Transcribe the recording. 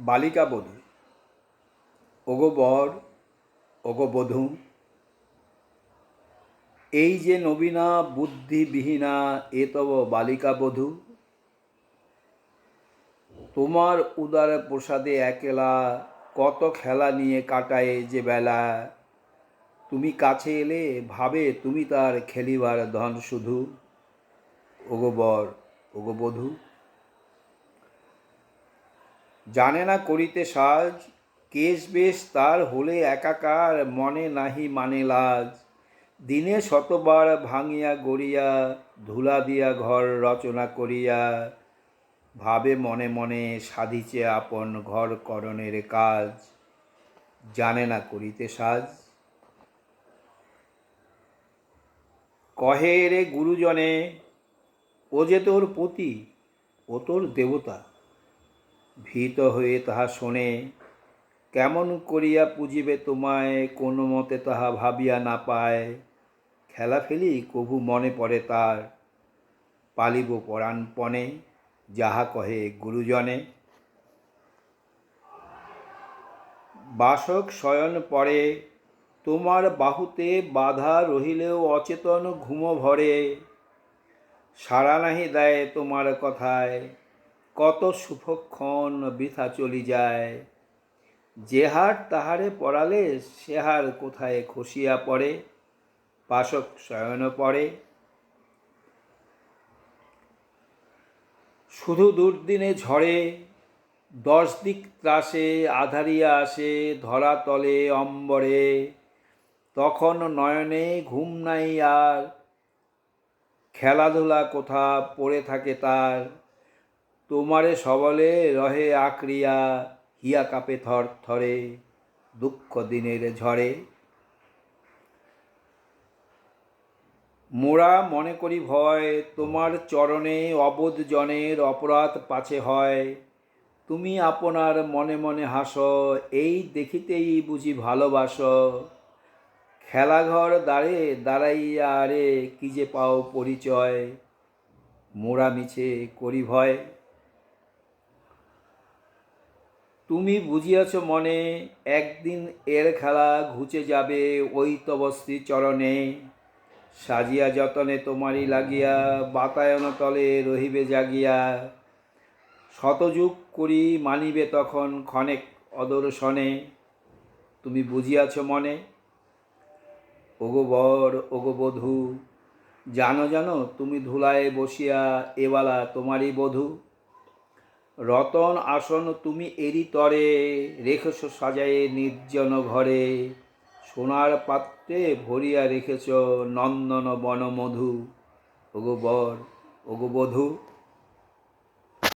বালিকা বধূ, ওগো বর, ওগো বধূ, এই যে নবীনা বুদ্ধিবিহীনা, এ তব বালিকা বধূ, তোমার উদার প্রসাদে একলা কত খেলা নিয়ে কাটায় যে বেলা। তুমি কাছে এলে ভাবে তুমি তার খেলিবার ধন শুধু। ওগো বর, ওগো বধূ জানে না করিতে সাজ, কেশ বেশ তার হলে একাকার, মনে নাহি মানে লাজ। দিনে শতবার ভাঙিয়া গড়িয়া, ধুলা দিয়া ঘর রচনা করিয়া, ভাবে মনে মনে সাধিছে আপন ঘর করণের কাজ। জানে না করিতে সাজ। কহে রে গুরুজনে, ও যে তোর পতি, ও তোর দেবতা। ভীত হয়ে তাহা শোনে, কেমন করিয়া পুজিবে তোমায়, কোনো মতে তাহা ভাবিয়া না পায়। খেলা ফেলি কভু মনে পড়ে তার, পালিব পরাণপণে, যাহা কহে গুরুজনে। বাসক শয়ন পরে, তোমার বাহুতে বাধা রহিলেও অচেতন ঘুম ভরে। সাড়া নাহি দেয় তোমার কথায় কত সুফক্ষণ বৃথা চলি যায়। যেহার তাহারে পড়ালে সেহার কোথায় খসিয়া পড়ে? পাশক শয়ন পড়ে। শুধু দুর্দিনে ঝড়ে দশ দিক ত্রাসে আধারিয়া আসে ধরা তলে অম্বরে। তখন নয়নে ঘুম নাই আর, খেলাধুলা কোথা পড়ে থাকে তার? তোমারে সবলে রহে আক্রিয়া, হিয়া কাপে থর থরে, দুঃখ দিনের ঝড়ে। মোরা মনে করি ভয়, তোমার চরণে অবোধ জনের অপরাধ পাছে হয়। তুমি আপনার মনে মনে হাস, এই দেখিতেই বুঝি ভালোবাস। খেলাঘর দাঁড়ে দাঁড়াইয়া আরে কি যে পাও পরিচয়। মোরা মিছে করি ভয়। তুমি বুঝিয়াছ মনে, একদিন এর খেলা ঘুচে যাবে ওই তব চরণে। সাজিয়া যতনে তোমারই লাগিয়া, বাতায়ন তলে রহিবে জাগিয়া। শতযুগ করি মানিবে তখন ক্ষণেক অদর্শনে। তুমি বুঝিয়াছ মনে, ওগো বর, ওগো বধূ, জানো জানো তুমি ধুলায় বসিয়া এবালা তোমারই বধূ। রতন আসন তুমি এরি তরে, রেখেছ সাজায়ে নির্জন ঘরে। সোনার পাত্রে ভরিয়া রেখেছ নন্দন বনমধু। ওগো বর, ওগো বধূ